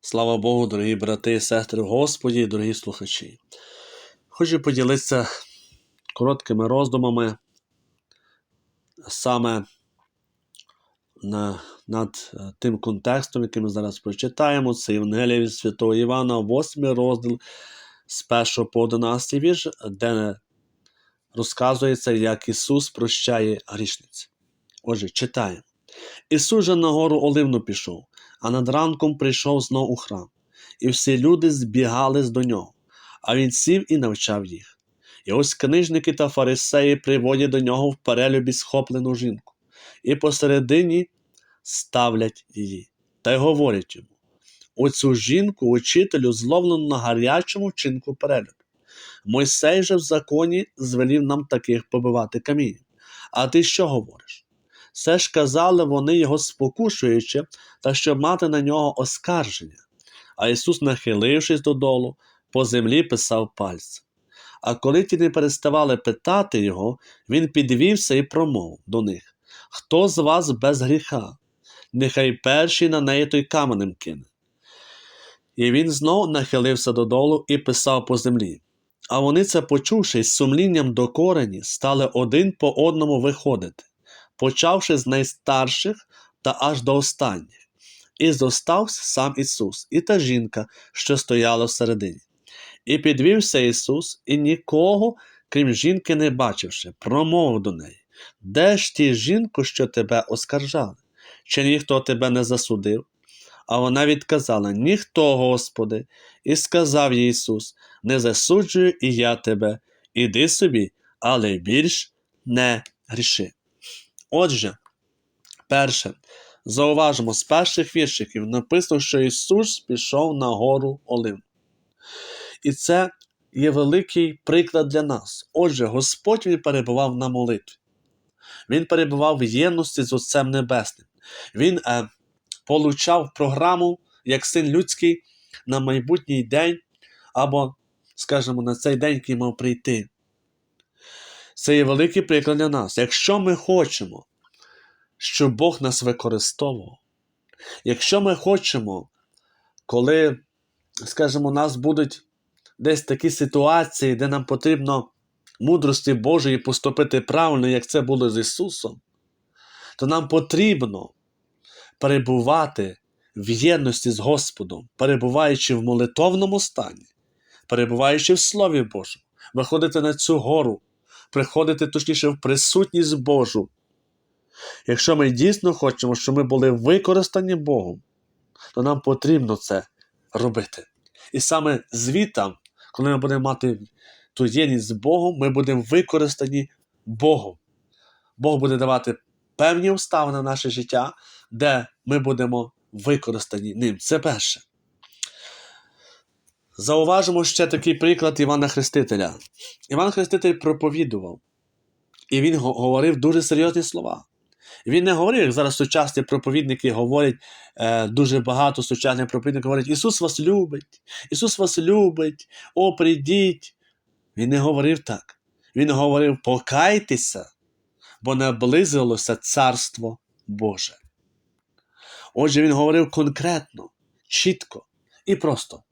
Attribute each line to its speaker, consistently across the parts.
Speaker 1: Слава Богу, дорогі брати і сестри в Господі, дорогі слухачі. Хочу поділитися короткими роздумами саме на, над е, тим контекстом, який ми зараз прочитаємо. Це Євангелія від Святого Івана, 8 розділ з 1 по 11 вірш, де розказується, як Ісус прощає грішниць. Отже, читаємо. Ісус же на гору Оливну пішов, а над ранком прийшов знов у храм, і всі люди збігались до нього, а він сів і навчав їх. І ось книжники та фарисеї приводять до нього в перелюбі схоплену жінку, і посередині ставлять її, та й говорять йому: Оцю жінку учителю зловлено на гарячому вчинку перелюбі. Мойсей же в законі звелів нам таких побивати камінням. А ти що говориш? Все ж казали вони його спокушуючи, та щоб мати на нього оскарження. А Ісус, нахилившись додолу, по землі писав пальцем. А коли ті не переставали питати його, він підвівся і промовив до них: Хто з вас без гріха? Нехай перший на неї той каменем кине. І він знов нахилився додолу і писав по землі. А вони це почувши, з сумлінням до корені, стали один по одному виходити почавши з найстарших та аж до останніх. І зостався сам Ісус, і та жінка, що стояла всередині. І підвівся Ісус, і нікого, крім жінки, не бачивши, промовив до неї: Де ж ті жінку, що тебе оскаржали? Чи ніхто тебе не засудив? А вона відказала: Ніхто, Господи, і сказав їй Ісус: Не засуджую і я тебе, іди собі, але більш не гріши. Отже, перше, зауважимо, з перших віршиків написано, що Ісус пішов на гору Олив. І це є великий приклад для нас. Отже, Господь Він перебував на молитві. Він перебував в єдності з Отцем Небесним. Він е, получав програму як син людський на майбутній день, або, скажімо, на цей день, який мав прийти. Це є великий приклад для нас. Якщо ми хочемо, щоб Бог нас використовував, якщо ми хочемо, коли, скажімо, у нас будуть десь такі ситуації, де нам потрібно мудрості Божої поступити правильно, як це було з Ісусом, то нам потрібно перебувати в єдності з Господом, перебуваючи в молитовному стані, перебуваючи в Слові Божому, виходити на цю гору приходити точніше в присутність Божу. Якщо ми дійсно хочемо, щоб ми були використані Богом, то нам потрібно це робити. І саме звітам, коли ми будемо мати ту єдність з Богом, ми будемо використані Богом. Бог буде давати певні обставини на наше життя, де ми будемо використані ним. Це перше. Зауважимо ще такий приклад Івана Хрестителя. Іван Хреститель проповідував, і він говорив дуже серйозні слова. Він не говорив, як зараз сучасні проповідники говорять, е, дуже багато сучасних проповідників говорять, Ісус вас любить, Ісус вас любить, о, прийдіть. Він не говорив так. Він говорив, покайтеся, бо наблизилося Царство Боже. Отже, він говорив конкретно, чітко і просто.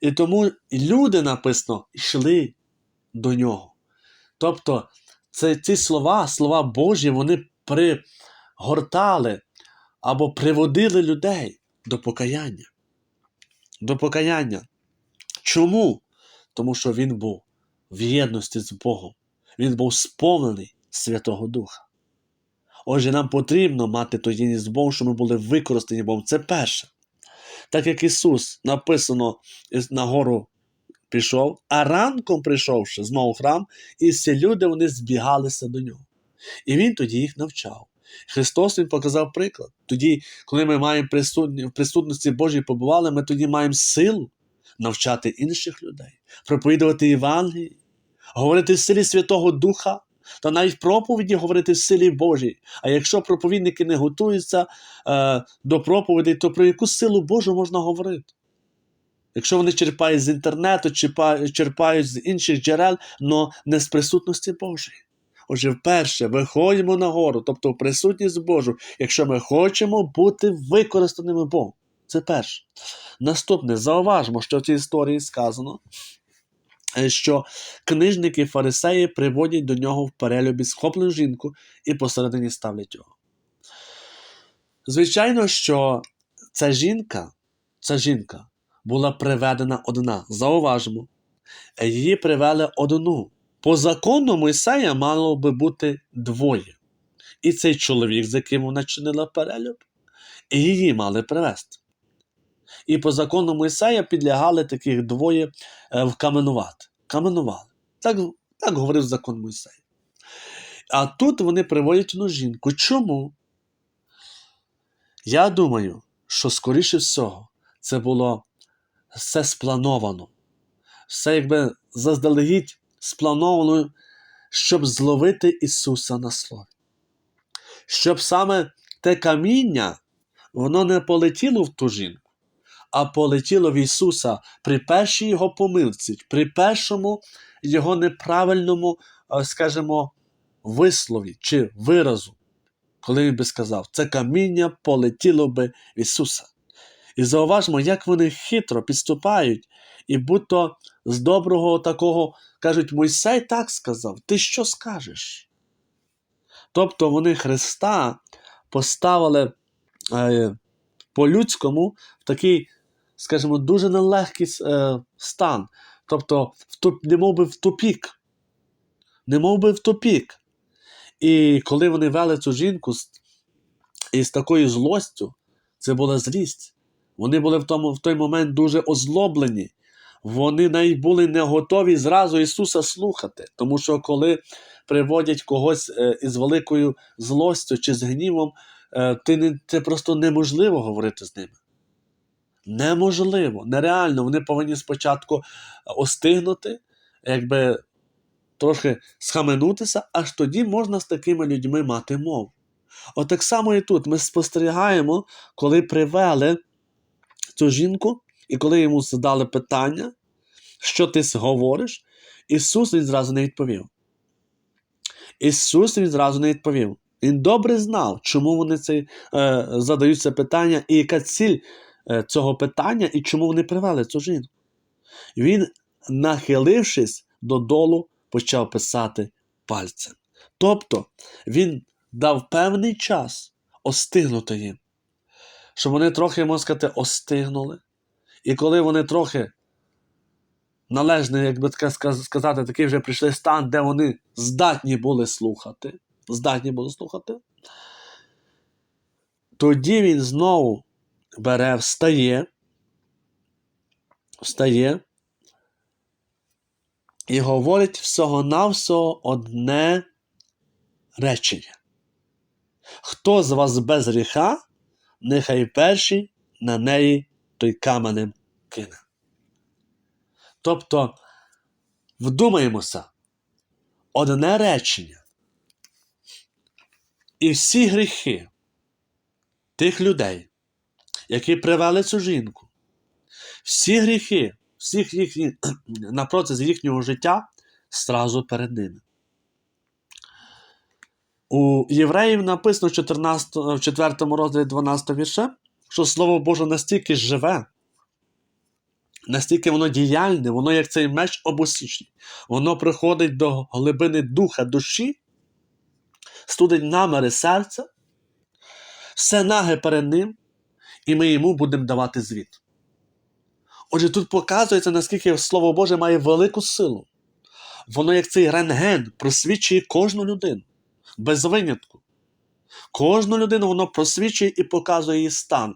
Speaker 1: І тому люди написано йшли до нього. Тобто це, ці слова, слова Божі, вони пригортали або приводили людей до покаяння. До покаяння. Чому? Тому що він був в єдності з Богом. Він був сповнений Святого Духа. Отже, нам потрібно мати ту єдність з Богом, щоб ми були використані Богом. Це перше так як Ісус написано на гору пішов, а ранком прийшовши знову храм, і всі люди вони збігалися до нього. І Він тоді їх навчав. Христос Він показав приклад. Тоді, коли ми маємо присутні, в присутності Божій побували, ми тоді маємо силу навчати інших людей, проповідувати Євангелії, говорити в силі Святого Духа, та навіть проповіді говорити в силі Божій. А якщо проповідники не готуються е, до проповідей, то про яку силу Божу можна говорити? Якщо вони черпають з інтернету, черпають з інших джерел, але не з присутності Божої. Отже, вперше виходимо на гору, тобто в присутність Божу, якщо ми хочемо бути використаними Богом. Це перше. Наступне, зауважмо, що в цій історії сказано, що книжники фарисеї приводять до нього в перелюбі схоплену жінку і посередині ставлять його. Звичайно, що ця жінка, ця жінка була приведена одна. Зауважмо, її привели одну. По закону Мойсея мало би бути двоє. І цей чоловік, з яким вона чинила перелюб, і її мали привезти. І по закону Мойсея підлягали таких двоє е, вкаменувати. Каменували. Так, так говорив закон Мойсея. А тут вони приводять одну жінку. Чому? Я думаю, що скоріше всього це було все сплановано. Все якби заздалегідь сплановано, щоб зловити Ісуса на слові. Щоб саме те каміння, воно не полетіло в ту жінку, а полетіло в Ісуса при першій Його помилці, при першому Його неправильному, е, скажімо, вислові чи виразу, коли він би сказав, це каміння полетіло би в Ісуса. І зауважмо, як вони хитро підступають, і будто з доброго такого кажуть, Мойсей так сказав, ти що скажеш? Тобто вони Христа поставили е, по-людському в такий, скажімо, дуже нелегкий е, стан. Тобто, не мов би в тупік. Не мов би в тупік. І коли вони вели цю жінку із такою злостю, це була злість. Вони були в, тому, в той момент дуже озлоблені. Вони навіть були не готові зразу Ісуса слухати. Тому що коли приводять когось е, із великою злостю чи з гнівом, е, ти не, це просто неможливо говорити з ними. Неможливо, нереально. Вони повинні спочатку остигнути, якби трохи схаменутися, аж тоді можна з такими людьми мати мову. От так само і тут ми спостерігаємо, коли привели цю жінку, і коли йому задали питання, що ти говориш, Ісус він зразу не відповів. Ісус він зразу не відповів. Він добре знав, чому вони це, е, задають це питання, і яка ціль е, цього питання, і чому вони привели цю жінку. Він, нахилившись додолу, почав писати пальцем. Тобто він дав певний час остигнути їм, щоб вони трохи, можна сказати, остигнули. І коли вони трохи належний, як би таке сказати, такий вже прийшли стан, де вони здатні були слухати, здатні були слухати, тоді він знову бере, встає, встає і говорить всього-навсього одне речення. Хто з вас без гріха, нехай перший на неї той каменем кине. Тобто, вдумаємося, одне речення. І всі гріхи тих людей, які привели цю жінку, всі гріхи, всіх їхні, на процес їхнього життя зразу перед ними. У євреїв написано в 14, в 4 розділі 12 вірша, що Слово Боже настільки живе, настільки воно діяльне, воно як цей меч обосічний. Воно приходить до глибини духа душі, студить намери серця, все наге перед ним, і ми йому будемо давати звіт. Отже, тут показується, наскільки Слово Боже має велику силу. Воно, як цей рентген, просвічує кожну людину, без винятку. Кожну людину воно просвічує і показує її стан.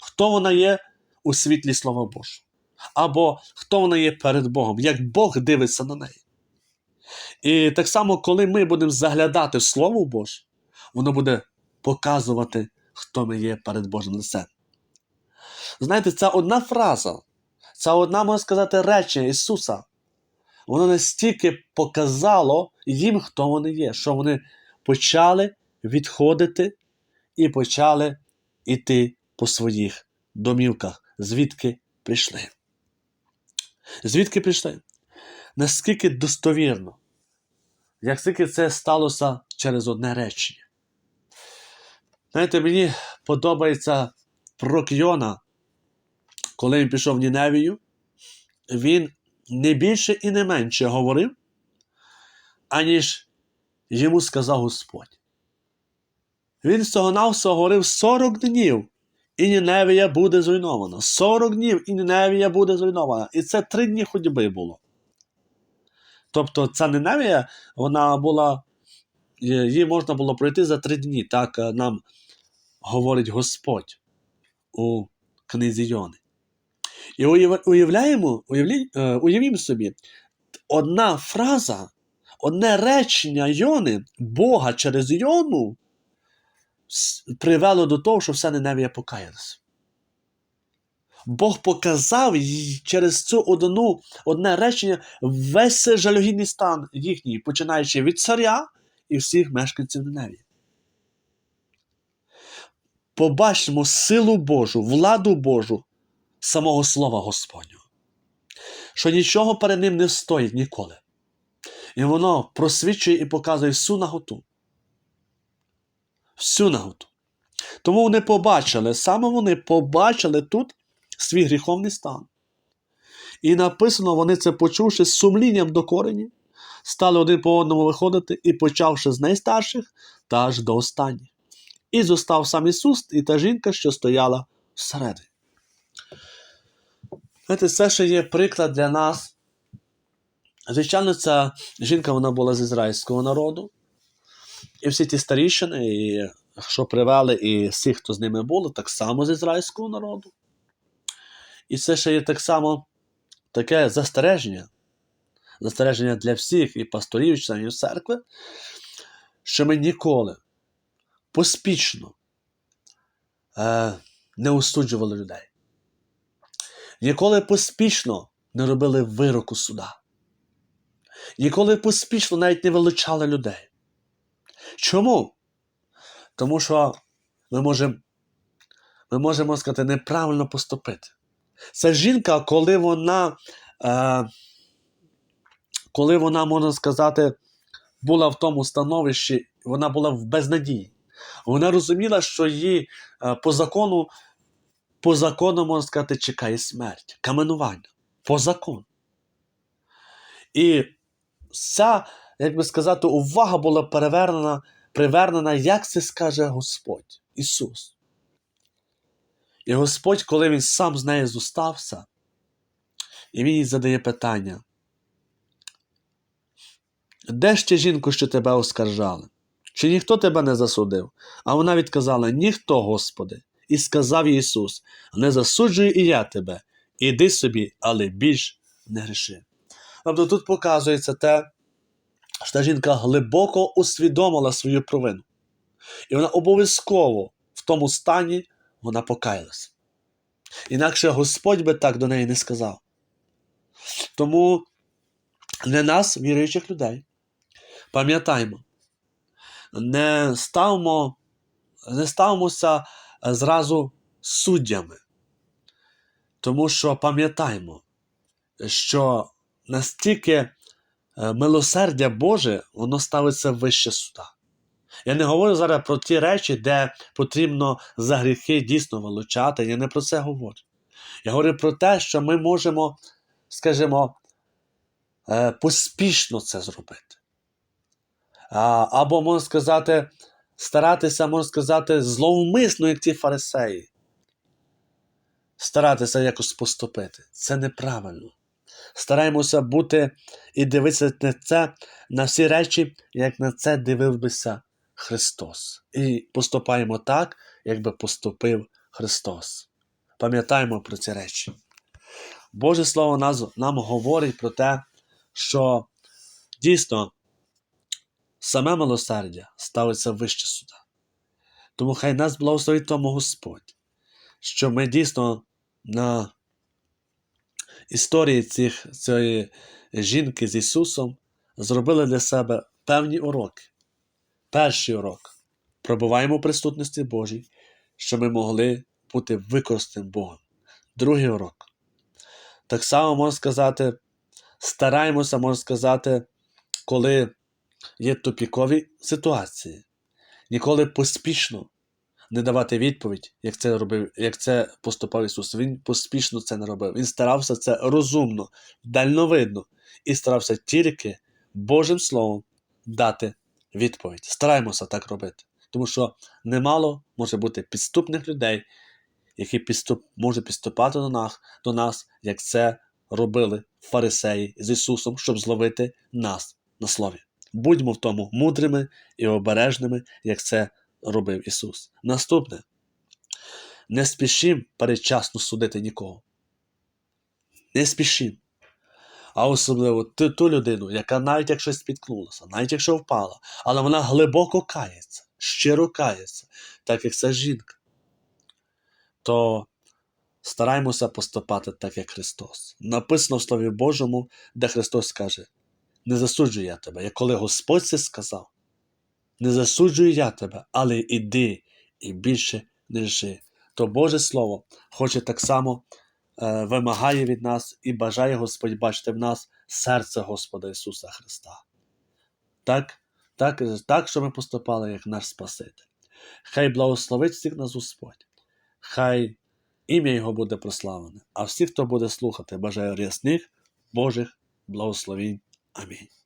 Speaker 1: Хто вона є у світлі Слова Божого. Або хто вона є перед Богом, як Бог дивиться на неї. І так само, коли ми будемо заглядати в Слово Боже, воно буде показувати, хто ми є перед Божим лицем. Знаєте, це одна фраза, це одна, можна сказати, речення Ісуса. Воно настільки показало їм, хто вони є, що вони почали відходити і почали йти по своїх домівках, звідки прийшли. Звідки прийшли? Наскільки достовірно, як тільки це сталося через одне речення. Знаєте, мені подобається пророк Йона, коли він пішов в Ніневію, він не більше і не менше говорив, аніж йому сказав Господь. Він всього навсього говорив 40 днів, і Ніневія буде зруйнована. 40 днів і Ніневія буде зруйнована. І це три дні ходьби було. Тобто ця Ніневія, вона була, її можна було пройти за три дні. Так е, нам говорить Господь у книзі Йони. І уявляємо, е, уявімо собі, одна фраза, одне речення Йони, Бога через Йону привело до того, що вся Ниневія покаялася. Бог показав через цю одну, одне речення весь жалюгідний стан їхній, починаючи від царя і всіх мешканців Ниневії. Побачимо силу Божу, владу Божу, самого Слова Господнього, що нічого перед ним не стоїть ніколи. І воно просвічує і показує всю наготу. Всю наготу. Тому вони побачили, саме вони побачили тут свій гріховний стан. І написано, вони це почувши з сумлінням до корені, стали один по одному виходити і почавши з найстарших та аж до останніх. І зостав сам Ісус і та жінка, що стояла всередині. Знаєте, це ще є приклад для нас. Звичайно, ця жінка вона була з ізраїльського народу. І всі ті старішини, і, що привели, і всі, хто з ними були, так само з ізраїльського народу. І це ще є так само таке застереження. Застереження для всіх і пасторів, і членів церкви, що ми ніколи поспішно е, не осуджували людей. Ніколи поспішно не робили вироку суда. Ніколи поспішно навіть не вилучали людей. Чому? Тому що ми можемо, ми можемо сказати, неправильно поступити. Це жінка, коли вона, е, коли вона, можна сказати, була в тому становищі, вона була в безнадії. Вона розуміла, що її е, по закону, по закону, можна сказати, чекає смерть, каменування. По закону. І вся, як би сказати, увага була перевернена, привернена, як це скаже Господь Ісус. І Господь, коли Він сам з нею зустався, і Він їй задає питання: Де ж ті жінку, що тебе оскаржали? Чи ніхто тебе не засудив? А вона відказала: Ніхто, Господи. І сказав Ісус: Не засуджую і я тебе, іди собі, але більш не гріши. Тобто тут показується те, що та жінка глибоко усвідомила свою провину. І вона обов'язково в тому стані вона покаялась. Інакше Господь би так до неї не сказав. Тому для нас, віруючих людей, пам'ятаймо, не ставмо, не ставмося зразу суддями. Тому що пам'ятаймо, що настільки е, милосердя Боже, воно ставиться вище суда. Я не говорю зараз про ті речі, де потрібно за гріхи дійсно вилучати. Я не про це говорю. Я говорю про те, що ми можемо, скажімо, е, поспішно це зробити. Або, можна сказати, старатися, можна сказати, зловмисно, як ті фарисеї. Старатися якось поступити. Це неправильно. Стараємося бути і дивитися на це, на всі речі, як на це дивився Христос. І поступаємо так, як би поступив Христос. Пам'ятаємо про ці речі. Боже Слово нам говорить про те, що дійсно саме милосердя ставиться вище суда. Тому хай нас благословить тому Господь, що ми дійсно на історії цих, цієї жінки з Ісусом зробили для себе певні уроки. Перший урок пробуваємо в присутності Божій, щоб ми могли бути використаним Богом. Другий урок. Так само можна сказати, стараємося, можна сказати, коли є тупікові ситуації, ніколи поспішно не давати відповідь, як це робив, як це поступав Ісус. Він поспішно це не робив. Він старався це розумно, дальновидно і старався тільки Божим Словом дати відповідь. Стараємося так робити. Тому що немало може бути підступних людей, які підступ, можуть підступати до нас, до нас, як це робили фарисеї з Ісусом, щоб зловити нас на слові. Будьмо в тому мудрими і обережними, як це робив Ісус. Наступне. Не спішім передчасно судити нікого. Не спішім. А особливо ту, ту людину, яка навіть якщо спіткнулася, навіть якщо впала, але вона глибоко кається, щиро кається, так як ця жінка, то стараймося поступати так, як Христос. Написано в Слові Божому, де Христос каже: Не засуджую я тебе, як коли Господь це сказав, не засуджую я тебе, але іди і більше не жи. То Боже Слово хоче так само е, вимагає від нас і бажає Господь бачити в нас серце Господа Ісуса Христа. Так, так, так, що ми поступали, як наш Спаситель. Хай благословить всіх нас Господь, хай ім'я Його буде прославлене, а всіх, хто буде слухати, бажаю рясних Божих благословінь. Amén.